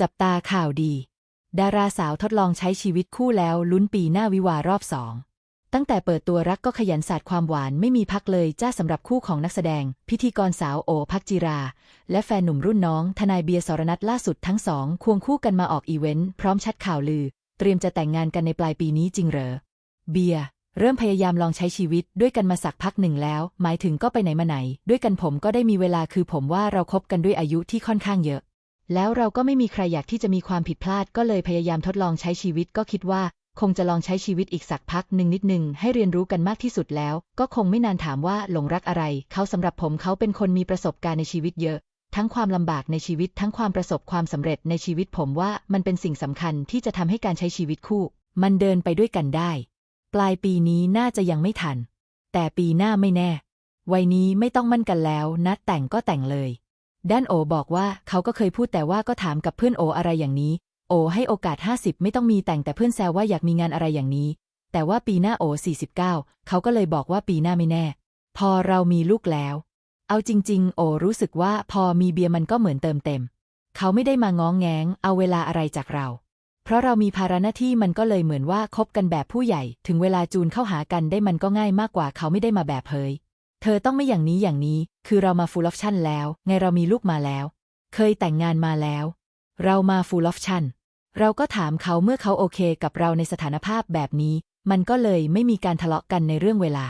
จับตาข่าวดี ดาราสาวทดลองใช้ชีวิตคู่แล้วลุ้นปีหน้าวิวารอบสอง ตั้งแต่เปิดตัวรักก็ขยันสาดความหวานไม่มีพักเลยจ้าสำหรับคู่ของนักแสดง พิธีกรสาวโอพักจิรา และแฟนหนุ่มรุ่นน้อง ทนายเบียร์สรนัทล่าสุดทั้งสอง ควงคู่กันมาออกอีเวนต์ พร้อมชัดข่าวลือ เตรียมจะแต่งงานกันในปลายปีนี้จริงเหรอ เบียร์เริ่มพยายามลองใช้ชีวิตด้วยกันมาสักพักหนึ่งแล้ว หมายถึงก็ไปไหนมาไหน ด้วยกันผมก็ได้มีเวลาคือผมว่าเราคบกันด้วยอายุที่ค่อนข้างเยอะ แล้วเราก็ไม่มีใครอยากที่จะมีความผิดพลาด ก็เลยพยายามทดลองใช้ชีวิตก็คิดว่า คงจะลองใช้ชีวิตอีกสักพักหนึ่งนิดหนึ่งให้เรียนรู้กันมากที่สุดแล้ว ก็คงไม่นานถามว่าหลงรักอะไร เขาสำหรับผมเขาเป็นคนมีประสบการณ์ในชีวิตเยอะ ทั้งความลำบากในชีวิตทั้งความประสบความสำเร็จในชีวิตผมว่ามันเป็นสิ่งสำคัญที่จะทำให้การใช้ชีวิตคู่ มันเดินไปด้วยกันได้ ปลายปีนี้น่าจะยังไม่ทัน แต่ปีหน้าไม่แน่ วัยนี้ไม่ต้องมั่นกันแล้ว นัดแต่งก็แต่งเลย ด้านโอบอกว่าเขาก็เคยพูดแต่ว่าก็ถามกับเพื่อนโออะไรอย่างนี้ โอให้โอกาส 50 ไม่ต้องมีแต่งแต่เพื่อนแซวว่าอยากมีงานอะไรอย่างนี้ แต่ว่าปีหน้าโอ 49 เขาก็เลยบอกว่าปีหน้าไม่แน่ พอเรามีลูกแล้ว เอาจริง ๆ โอรู้สึกว่าพอมีเบียร์มันก็เหมือนเติมเต็ม เขาไม่ได้มาง้องแงงเอาเวลาอะไรจากเรา เพราะเรามีภาระหน้าที่มันก็เลยเหมือนว่าคบกันแบบผู้ใหญ่ ถึงเวลาจูนเข้าหากันได้มันก็ง่ายมากกว่าเขาไม่ได้มาแบบเผย เธอต้องไม่อย่างนี้อย่างนี้ คือเรามาฟูลออปชั่นแล้ว ไงเรามีลูกมาแล้ว เคยแต่งงานมาแล้ว เรามาฟูลออปชั่น เราก็ถามเขาเมื่อเขาโอเคกับเราในสถานภาพแบบนี้ มันก็เลยไม่มีการทะเลาะกันในเรื่องเวลา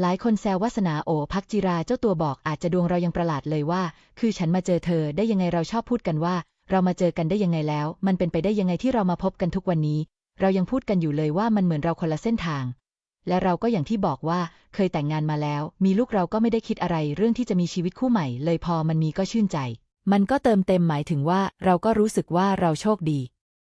หลายคนแซววาสนาโอพักจิราเจ้าตัวบอกอาจจะดวงเรายังประหลาดเลยว่า คือฉันมาเจอเธอได้ยังไงเราชอบพูดกันว่า เรามาเจอกันได้ยังไงแล้ว มันเป็นไปได้ยังไงที่เรามาพบกันทุกวันนี้ เรายังพูดกันอยู่เลยว่ามันเหมือนเราคนละเส้นทาง และเราก็อย่างที่บอกว่าเคยแต่งงานมาแล้ว มีลูกเราก็ไม่ได้คิดอะไรเรื่องที่จะมีชีวิตคู่ใหม่ เลยพอมันมีก็ชื่นใจ มันก็เติมเต็มหมายถึงว่าเราก็รู้สึกว่าเราโชคดี